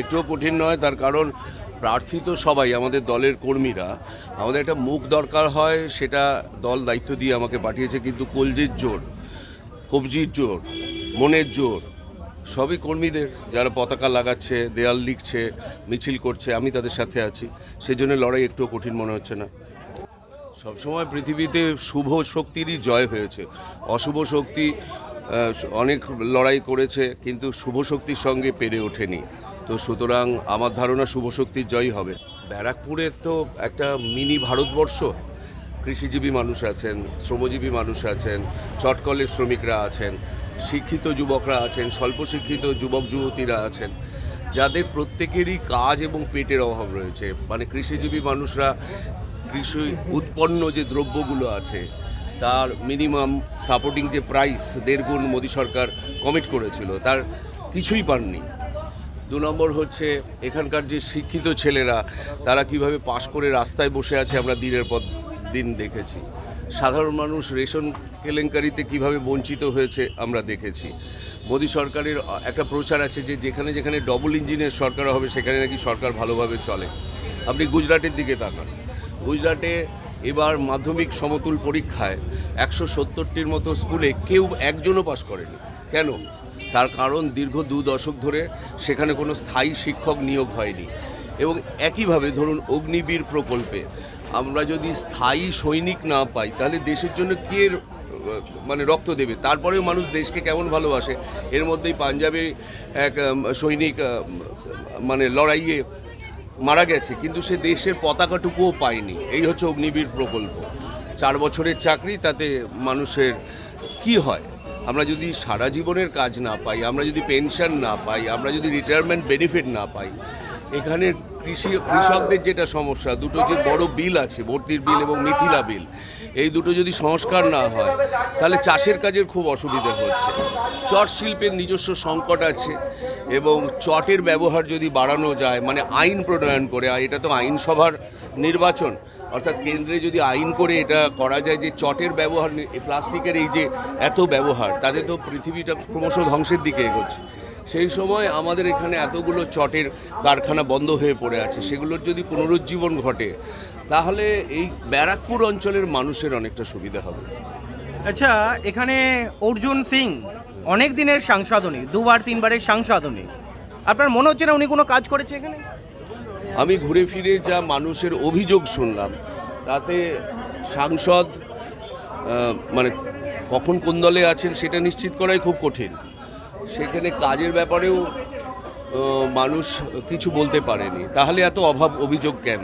একটুও কঠিন নয়, তার কারণ প্রার্থী তো সবাই, আমাদের দলের কর্মীরা। আমাদের একটা মুখ দরকার হয়, সেটা দল দায়িত্ব দিয়ে আমাকে পাঠিয়েছে, কিন্তু কলজির জোর, কবজির জোর, মনের জোর, সবই কর্মীদের, যারা পতাকা লাগাচ্ছে, দেয়াল লিখছে, মিছিল করছে, আমি তাদের সাথে আছি। সেই জন্য লড়াই একটুও কঠিন মনে হচ্ছে না। সবসময় পৃথিবীতে শুভ শক্তিরই জয় হয়েছে। অশুভ শক্তি অনেক লড়াই করেছে, কিন্তু শুভ শক্তির সঙ্গে পেরে ওঠেনি। তো সুতরাং আমার ধারণা শুভ শক্তির জয় হবে। ব্যারাকপুরে তো একটা মিনি ভারতবর্ষ। কৃষিজীবী মানুষ আছেন, শ্রমজীবী মানুষ আছেন, চটকলের শ্রমিকরা আছেন, শিক্ষিত যুবকরা আছেন, স্বল্প শিক্ষিত যুবক যুবতীরা আছেন। যাদের প্রত্যেকেরই কাজ এবং পেটের অভাব রয়েছে। মানে কৃষিজীবী মানুষরা কৃষি উৎপন্ন যে দ্রব্যগুলো আছে, তার মিনিমাম সাপোর্টিং যে প্রাইস দেড় গুণ মোদী সরকার কমিট করেছিল, তার কিছুই পাননি। দু নম্বর হচ্ছে এখানকার যে শিক্ষিত ছেলেরা, তারা কীভাবে পাশ করে রাস্তায় বসে আছে আমরা দিনের পর দিন দেখেছি। সাধারণ মানুষ রেশন কেলেঙ্কারিতে কীভাবে বঞ্চিত হয়েছে আমরা দেখেছি। মোদী সরকারের একটা প্রচার আছে যে যেখানে যেখানে ডবল ইঞ্জিনের সরকার হবে, সেখানে নাকি সরকার ভালোভাবে চলে। আপনি গুজরাটের দিকে তাকান। গুজরাটে এবার মাধ্যমিক সমতুল পরীক্ষায় একশো সত্তরটির মতো স্কুলে কেউ একজনও পাশ করেনি। কেন? তার কারণ দীর্ঘ দু দশক ধরে সেখানে কোনো স্থায়ী শিক্ষক নিয়োগ হয়নি। এবং একইভাবে ধরুন অগ্নিবীর প্রকল্পে আমরা যদি স্থায়ী সৈনিক না পাই, তাহলে দেশের জন্য কে মানে রক্ত দেবে? তারপরেও মানুষ দেশকে কেমন ভালোবাসে? এর মধ্যেই পাঞ্জাবে এক সৈনিক মানে লড়াইয়ে মারা গেছে, কিন্তু সে দেশের পতাকাটুকুও পায়নি। এই হচ্ছে অগ্নিবীর প্রকল্প। চার বছরের চাকরি, তাতে মানুষের কি হয়? আমরা যদি সারা জীবনের কাজ না পাই, আমরা যদি পেনশন না পাই, আমরা যদি রিটায়ারমেন্ট বেনিফিট না পাই, এখানে কৃষি কৃষকদের যেটা সমস্যা, দুটো যে বড় বিল আছে, ভর্তির বিল এবং মিথিলা বিল, এই দুটো যদি সংস্কার না হয়, তাহলে চাষের কাজের খুব অসুবিধা হচ্ছে। চট শিল্পের নিজস্ব সংকট আছে এবং চটের ব্যবহার যদি বাড়ানো যায় মানে আইন প্রণয়ন করে এটা তো আইনসভার নির্বাচন, অর্থাৎ কেন্দ্রে যদি আইন করে এটা করা যায় যে চটের ব্যবহার প্লাস্টিকের এই যে এত ব্যবহার, তাতে তো পৃথিবীটা ক্রমশ ধ্বংসের দিকে এগোচ্ছে। সেই সময় আমাদের এখানে এতগুলো চটের কারখানা বন্ধ হয়ে পড়ে আছে সেগুলোর যদি পুনরুজ্জীবন ঘটে তাহলে এই ব্যারাকপুর অঞ্চলের মানুষের অনেকটা সুবিধা হবে। আচ্ছা এখানে অর্জুন সিং অনেক দিনের সাংসদ উনি দুবার তিনবারের সাংসদ উনি আপনার মনে হচ্ছে না উনি কোনো কাজ করেছে এখানে? আমি ঘুরে ফিরে যা মানুষের অভিযোগ শুনলাম তাতে সাংসদ মানে কখন কোন দলে আছেন সেটা নিশ্চিত করাই খুব কঠিন। সেখানে কাজের ব্যাপারেও মানুষ কিছু বলতে পারেনি। তাহলে এত অভাব অভিযোগ কেন?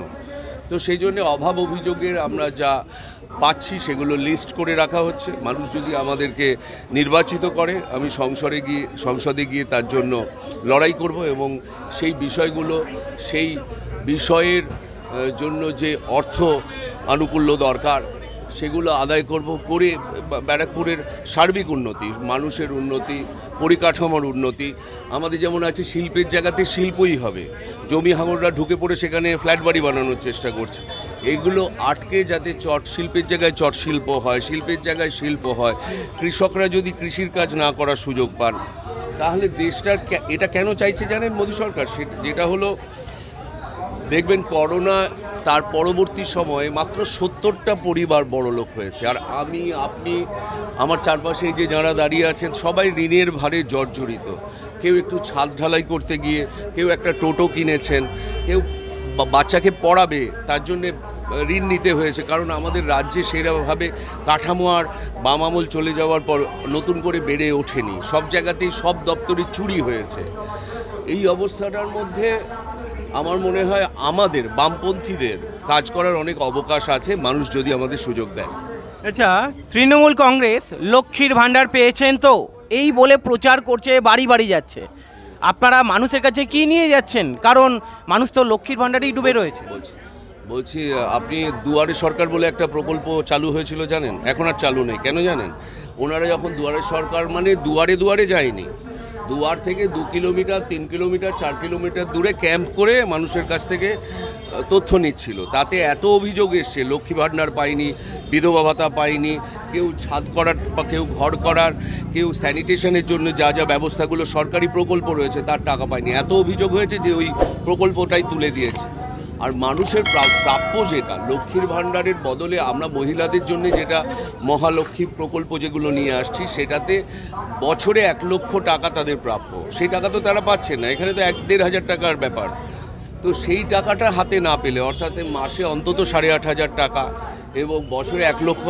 তো সেই জন্য অভাব অভিযোগের আমরা যা পাচ্ছি সেগুলো লিস্ট করে রাখা হচ্ছে। মানুষ যদি আমাদেরকে নির্বাচিত করে, আমি সংসদে গিয়ে সংসদে গিয়ে তার জন্য লড়াই করব এবং সেই বিষয়গুলো, সেই বিষয়ের জন্য যে অর্থ আনুকূল্য দরকার সেগুলো আদায় করব করে ব্যারাকপুরের সার্বিক উন্নতি, মানুষের উন্নতি, পরিকাঠামোর উন্নতি। আমাদের যেমন আছে শিল্পের জায়গাতে শিল্পই হবে। জমি হাঙররা ঢুকে পড়ে সেখানে ফ্ল্যাট বাড়ি বানানোর চেষ্টা করছে। এগুলো আটকে যাতে চট শিল্পের জায়গায় চট শিল্প হয়, শিল্পের জায়গায় শিল্প হয়। কৃষকরা যদি কৃষির কাজ না করার সুযোগ পান, তাহলে দেশটার এটা কেন চাইছে জানেন মোদী সরকার? সেটা- যেটা হলো, দেখবেন করোনা তার পরবর্তী সময়ে মাত্র সত্তরটা পরিবার বড় লোক হয়েছে। আর আমি, আপনি, আমার চারপাশে যে যারা দাঁড়িয়ে আছেন, সবাই ঋণের ভারে জর্জরিত। কেউ একটু ছাদ ঢালাই করতে গিয়ে, কেউ একটা টোটো কিনেছেন, কেউ বাচ্চাকে পড়াবে, তার জন্যে ঋণ নিতে হয়েছে। কারণ আমাদের রাজ্যে সেরকমভাবে কাঠামো আর বাম আমল চলে যাওয়ার পর নতুন করে বেড়ে ওঠেনি। সব জায়গাতেই সব দপ্তরে চুরি হয়েছে। এই অবস্থাটার মধ্যে আমার মনে হয় আমাদের বামপন্থীদের কাজ করার অনেক অবকাশ আছে মানুষ যদি আমাদের সুযোগ দেয়। আচ্ছা তৃণমূল কংগ্রেস লক্ষ্মীর ভাণ্ডার পেয়েছেন তো? এই বলে প্রচার করছে বাড়ি বাড়ি যাচ্ছে। আপনারা মানুষের কাছে কি নিয়ে যাচ্ছেন? কারণ মানুষ তো লক্ষ্মীর ভাণ্ডারেই ডুবে রয়েছে। বলছি বলছি আপনি দুয়ারে সরকার বলে একটা প্রকল্প চালু হয়েছিল জানেন? এখন আর চালু নেই কেন জানেন? ওনারা যখন দুয়ারে সরকার মানে দুয়ারে দুয়ারে যায়নি দুয়ার থেকে দু কিলোমিটার, তিন কিলোমিটার, চার কিলোমিটার দূরে ক্যাম্প করে মানুষের কাছ থেকে তথ্য নিচ্ছিল। তাতে এত অভিযোগ এসছে, লক্ষ্মী ভাণ্ডার পায়নি, বিধবা ভাতা পায়নি, কেউ ছাদ করার বা কেউ ঘর করার, কেউ স্যানিটেশনের জন্য যা যা ব্যবস্থাগুলো, সরকারি প্রকল্প রয়েছে, তার টাকা পায়নি। এত অভিযোগ হয়েছে যে ওই প্রকল্পটাই তুলে দিয়েছে। আর মানুষের প্রা- প্রাপ্য যেটা, লক্ষ্মীর ভাণ্ডারের বদলে আমরা মহিলাদের জন্য যেটা মহালক্ষ্মী প্রকল্প যেগুলো নিয়ে আসছি, সেটাতে বছরে এক লক্ষ টাকা তাদের প্রাপ্য। সেই টাকা তো তারা পাচ্ছে না, এখানে তো এক দেড় হাজার টাকার ব্যাপার। তো সেই টাকাটা হাতে না পেলে, অর্থাৎ মাসে অন্তত সাড়ে আট হাজার টাকা এবং বছরে এক লক্ষ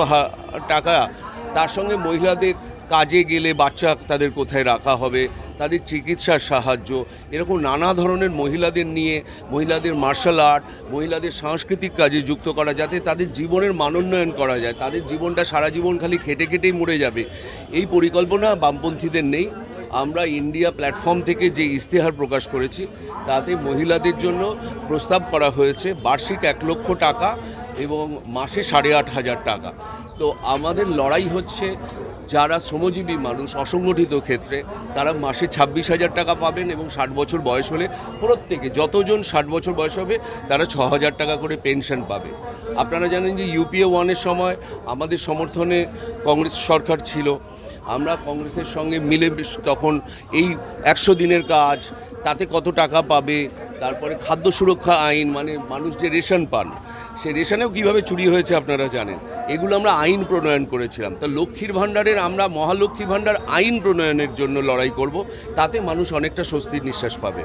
টাকা, তার সঙ্গে মহিলাদের কাজে গেলে বাচ্চা তাদের কোথায় রাখা হবে? তাদের চিকিৎসার সাহায্য, এরকম নানা ধরনের মহিলাদের নিয়ে, মহিলাদের মার্শাল আর্ট মহিলাদের সাংস্কৃতিক কাজে যুক্ত করা যাতে তাদের জীবনের মানোন্নয়ন করা যায়। তাদের জীবনটা সারা জীবন খালি খেটে খেটেই মরে যাবে। এই পরিকল্পনা বামপন্থীদের নেই। আমরা ইন্ডিয়া প্ল্যাটফর্ম থেকে যে ইস্তেহার প্রকাশ করেছি, তাতে মহিলাদের জন্য প্রস্তাব করা হয়েছে বার্ষিক এক লক্ষ টাকা এবং মাসে সাড়ে আট হাজার টাকা। তো আমাদের লড়াই হচ্ছে যারা শ্রমজীবী মানুষ, অসংগঠিত ক্ষেত্রে, তারা মাসে ছাব্বিশ হাজার টাকা পাবেন এবং ষাট বছর বয়স হলে প্রত্যেকে যতজন ষাট বছর বয়স হবে, তারা ছ হাজার টাকা করে পেনশন পাবে। আপনারা জানেন যে ইউপিএ ওয়ানের সময় আমাদের সমর্থনে কংগ্রেস সরকার ছিল। আমরা কংগ্রেসের সঙ্গে মিলে তখন এই একশো দিনের কাজ, তাতে কত টাকা পাবে তারপরে খাদ্য সুরক্ষা আইন মানে মানুষ যে রেশন পান সে রেশনেও কীভাবে চুরি হয়েছে আপনারা জানেন। এগুলো আমরা আইন প্রণয়ন করেছিলাম। তা লক্ষ্মীর ভাণ্ডারের, আমরা মহালক্ষ্মী ভাণ্ডার আইন প্রণয়নের জন্য লড়াই করব, তাতে মানুষ অনেকটা স্বস্তির নিঃশ্বাস পাবে।